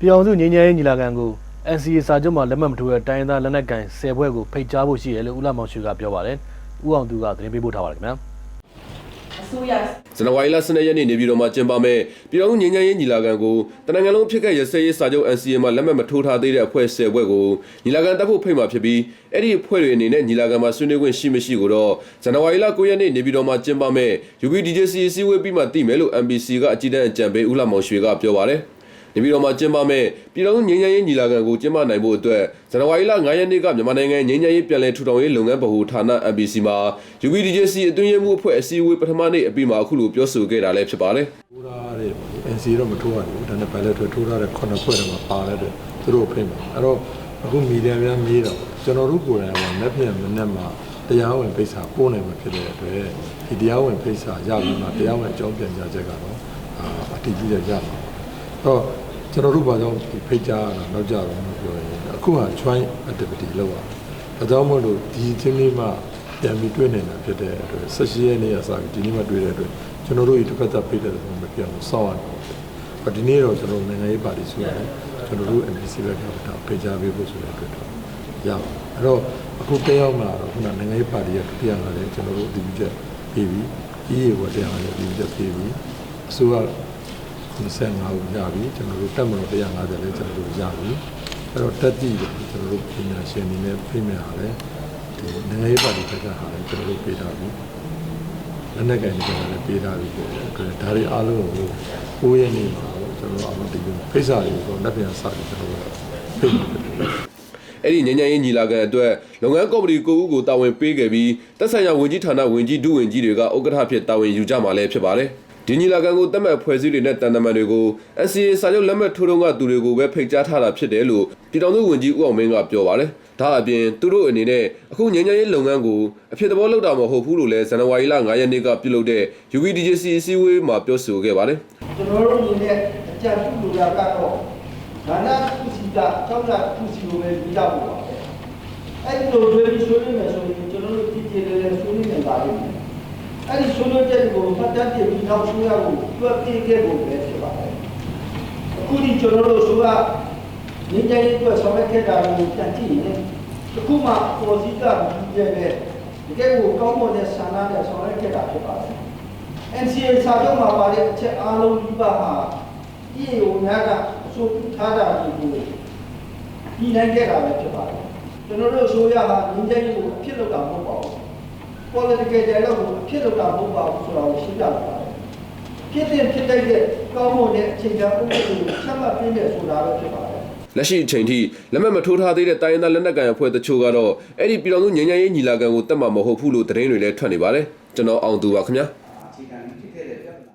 ပြည်အောင်စုငြိမ်းချမ်းရေးညီလာခံကို NCA စာချုပ်မှာလက်မှတ်မထိုးတဲ့တိုင်းရင်းသားလက်နက်ကိုင်10ဘွဲ့ကိုဖိတ်ကြားဖို့ရှိတယ်လို့ဦးလာမောင်ရွှေကပြောပါတယ်။ဦးအောင်သူကသတင်းပေးပို့ထားပါတယ်ခင်ဗျာ။အစိုးရဇန်နဝါရီလ12ရက်နေ့နေပြည်တော်မှာကျင်းပမဲ့ပြည်ထောင်စုငြိမ်းချမ်းရေးညီလာခံကိုတနင်္ဂနွေလုံးဖြစ်ခဲ့ရစဲရေးစာချုပ် NCA မှာလက်မှတ်မထိုးထားသေးတဲ့အဖွဲ့10ဘွဲ့ကိုညီလာခံတက်ဖို့ဖိတ်မှာဖြစ်ပြီးအဲ့ဒီအဖွဲ့တွေအနေနဲ့ညီလာခံမှာဆွေးနွေးခွင့်ရှိမရှိကိုတော့ဇန်နဝါရီလ9ရက်နေ့နေပြည်တော်မှာကျင်းပမဲ့ UPDJC အစည်းအဝေးပြီးမှသိမယ်လို့ MBC ကအကြီးတန်းအကြံပေးဦးလာမောင်ရွှေကပြောပါတယ် နေပြည်တော်မှာကျင်းပမဲ့ပြည်ထောင်စုငြိမ်းချမ်းရေးညီလာခံကိုကျင်းပနိုင်ဖို့အတွက်ဇန်နဝါရီလ9ရက်နေ့ကမြန်မာနိုင်ငံငြိမ်းချမ်းရေးပြည်လဲထူထောင်ရေးလုပ်ငန်းဗဟိုဌာန MBC မှာ UPDJC အတွင်းရေးမှူးအဖွဲ့အစည်းအဝေးပထမနေ့အပြီးမှာအခုလိုပြောဆိုခဲ့တာလည်းဖြစ်ပါတယ်ထိုးထားတဲ့ NC တော့မထိုးရဘူးဒါနဲ့ ballot ထွက်ထိုးထားတဲ့ခုနှစ်ဖွဲ့တော့မပါတဲ့အတွက်သူတို့ဖိတ်မှာအဲ့တော့အခုမီဒီယာများမေးတော့ကျွန်တော်တို့ကိုယ်တိုင်ကလက်ပြန်မနဲ့မှာတရားဝင်ဖိတ်စာပို့နိုင်မှာဖြစ်တဲ့အတွက်ဒီတရားဝင်ဖိတ်စာရပြီးမှတရားဝင်အကြောင်းပြန်ကြားချက်ကတော့အာအတည်ပြုချက်ရမှာအဲ့တော့ ကျွန်တော်တို့ဘာကြောင့်ဒီဖိတ်ကြားရတာနောက်ကြတော့မပြောရင်အခုက joint activity လုပ်ရတာဒါကြောင့်မို့လို့ဒီချင်းလေးမှပြန်ပြီးတွေ့နေတာဖြစ်တဲ့အတွက်ဆက်ရှိရဲ့နေရာစားပြီးဒီနေ့မှတွေ့တဲ့အတွက်ကျွန်တော်တို့ဒီတစ်ဖက်သက်ဖိတ်တဲ့ပုံမပြောင်းစောင့်ရတယ်ဒီနေ့တော့ကျွန်တော်နိုင်ငံရေးပါတီဆိုရတယ်ကျွန်တော်တို့ NPC ဘက်ကတော့ဖိတ်ကြားပေးဖို့ဆိုတဲ့အတွက်တော့ရပါအဲ့တော့အခုတက်ရောက်လာတော့ခုနနိုင်ငံရေးပါတီရဲ့ဒုတိယကလည်းကျွန်တော်တို့ဒီပြချက်ပြီးပြီကြီးရေဝတ်တရားလည်းဒီပြချက်ပြီးပြီအစိုးရ 25ဦးရပြီကျွန်တော်တို့တက်မလို့150လည်းကျွန်တော်တို့ရပြီအဲ့တော့တက်တိကျွန်တော်တို့ပညာရှင်တွေနဲ့ဖိမဲ့ဟာလည်းဒီနိုင်ငံရေးပါတီဘက်ကဟာလည်းကျွန်တော်တို့ပေးထားပြီလက်နက်ကင်တွေကလည်းပေးထားပြီပေါ့ဒါတွေအားလုံးကိုကိုးရနေမှာပေါ့ကျွန်တော်တို့အောင်ဒီဖိတ်စာတွေကိုလက်ပြန်စပြီးကျွန်တော်တို့ဖိတ်နေတယ်အဲ့ဒီညဉ့်ညဉ့်ရေးညီလာခံအတွက်လုပ်ငန်းကော်မတီကိုဦးကိုတာဝန်ပေးခဲ့ပြီးတက်ဆိုင်ရာဝန်ကြီးဌာနဝန်ကြီးဒုဝန်ကြီးတွေကဥက္ကဋ္ဌဖြစ်တာဝန်ယူကြမှာလည်းဖြစ်ပါတယ် ဒီညီလာခံကိုတက်မဲ့ဖွဲ့စည်းတွေနဲ့တန်တမန်တွေကို NCA စာချုပ်လက်မှတ်ထိုးတော့ကသူတွေကိုပဲဖိတ်ကြားထားတာဖြစ်တယ်လို့ပြည်တော်စုဝန်ကြီးဦးအောင်မင်းကပြောပါတယ်ဒါအပြင်သူတို့အနေနဲ့အခုညဉ့်ညဉ့်ရေးလုပ်ငန်းကိုအဖြစ်သဘောလုပ်တာမဟုတ်ဘူးလို့လည်းဇန်နဝါရီလ9ရက်နေ့ကပြုလုပ်တဲ့ UPDJC အစည်းအဝေးမှာပြောဆိုခဲ့ပါတယ်ကျွန်တော်တို့အနေနဲ့အကြံပြုလိုတာကတော့ဒါနကုစီတာကျောင်းသားကုစီကိုပဲပြီးတော့ပါပဲအဲ့ဒီလိုတွေးပြီးဆွေးနွေးမယ်ဆိုရင်ကျွန်တော်တို့ကြည့်ကြည့်လေးလေးဆွေးနွေးနေပါလိမ့်မယ် အဲ့ဒီဆွေးနွေးချက်ကိုမှတ်တမ်းတင်ပြီးနောက်ဆွေးရဖို့တွက်ပြခဲ့ဖို့ပဲဖြစ်ပါတယ်အခုဒီကျွန်တော်တို့ဆိုကငင်းကြရေးအတွက်ဆောင်ရွက်ခဲ့တာကိုပြန်ကြည့်ရင်အခုမှပေါ်စည်းကပြီးခဲ့တဲ့တကယ်ကိုကောင်းမွန်တဲ့ဆန္ဒနဲ့ဆောင်ရွက်ခဲ့တာဖြစ်ပါတယ် NCA စာချုပ်မှာပါတဲ့အချက်အားလုံးဒီပါဟာဒီကိုများကအဆိုပြုထားတာဒီကိုဒီနိုင်ခဲ့တာပဲဖြစ်ပါတယ်ကျွန်တော်တို့အစိုးရဟာငင်းကြရေးကိုအဖြစ်လုပ်တာမဟုတ်ပါဘူး political dialogue ကိုအဖြစ်လုပ်တာမဟုတ်ပါဘူးဆိုတာကိုရှင်းပြပါတယ်ဖြစ်တဲ့ဖြစ်တဲ့ကောင်းမွန်တဲ့အခြေခံဥပဒေကိုဆက်မှတ်ပြည့်ဆိုတာပဲဖြစ်ပါတယ်လက်ရှိအချိန်ထိလက်မှတ်မထိုးထားသေးတဲ့တိုင်းရင်းသားလက်နက်ကိုင်အဖွဲ့တချို့ကတော့အဲ့ဒီပြည်တော်စုငြိမ်းချမ်းရေးညီလာခံကိုတက်မှာမဟုတ်ဘူးလို့သတင်းတွေလည်းထွက်နေပါတယ်ကျွန်တော်အောင်သူပါခင်ဗျာအခြေခံဖြစ်